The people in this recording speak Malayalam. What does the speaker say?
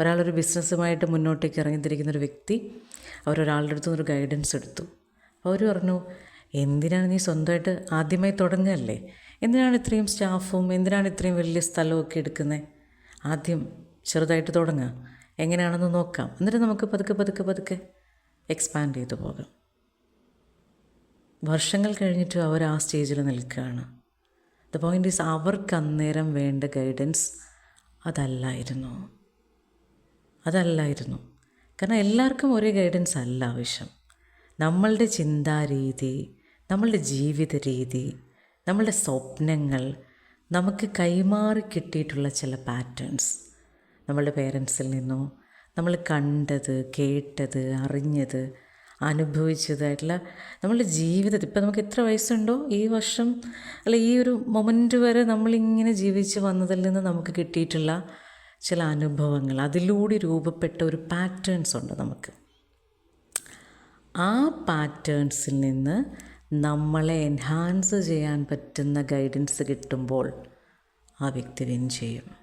ഒരാളൊരു ബിസിനസ്സുമായിട്ട് മുന്നോട്ടേക്ക് ഇറങ്ങിത്തിരിക്കുന്ന ഒരു വ്യക്തി അവരൊരാളുടെ അടുത്ത് ഒരു ഗൈഡൻസ് എടുത്തു. അവർ പറഞ്ഞു എന്തിനാണ് നീ സ്വന്തമായിട്ട് ആദ്യമായി തുടങ്ങുകയല്ലേ എന്തിനാണ് ഇത്രയും സ്റ്റാഫും എന്തിനാണ് ഇത്രയും വലിയ സ്ഥലമൊക്കെ എടുക്കുന്നത് ആദ്യം ചെറുതായിട്ട് തുടങ്ങുക എങ്ങനെയാണെന്ന് നോക്കാം. എന്നിട്ട് നമുക്ക് പതുക്കെ പതുക്കെ പതുക്കെ എക്സ്പാൻഡ് ചെയ്തു പോകാം. വർഷങ്ങൾ കഴിഞ്ഞിട്ട് അവർ ആ സ്റ്റേജിൽ നിൽക്കുകയാണ്. ദ പോയിന്റ് ഈസ് അവർക്ക് അന്നേരം വേണ്ട ഗൈഡൻസ് അതല്ലായിരുന്നു. അതല്ലായിരുന്നു. കാരണം എല്ലാവർക്കും ഒരേ ഗൈഡൻസ് അല്ല ആവശ്യം. നമ്മളുടെ ചിന്താരീതി നമ്മളുടെ ജീവിത രീതി നമ്മളുടെ സ്വപ്നങ്ങൾ നമുക്ക് കൈമാറി കിട്ടിയിട്ടുള്ള ചില പാറ്റേൺസ് നമ്മളുടെ പേരൻസിൽ നിന്നോ നമ്മൾ കണ്ടത് കേട്ടത് അറിഞ്ഞത് അനുഭവിച്ചതായിട്ടുള്ള നമ്മളുടെ ജീവിതത്തിൽ. ഇപ്പം നമുക്ക് എത്ര വയസ്സുണ്ടോ? ഈ വർഷം അല്ല ഈ ഒരു മൊമെന്റ് വരെ നമ്മളിങ്ങനെ ജീവിച്ച് വന്നതിൽ നിന്ന് നമുക്ക് കിട്ടിയിട്ടുള്ള ചില അനുഭവങ്ങൾ. അതിലൂടെ രൂപപ്പെട്ട ഒരു പാറ്റേൺസ് ഉണ്ട് നമുക്ക്. ആ പാറ്റേൺസിൽ നിന്ന് നമ്മളെ എൻഹാൻസ് ചെയ്യാൻ പറ്റുന്ന ഗൈഡൻസ് കിട്ടുമ്പോൾ ആ വ്യക്തി വിൻ ചെയ്യും.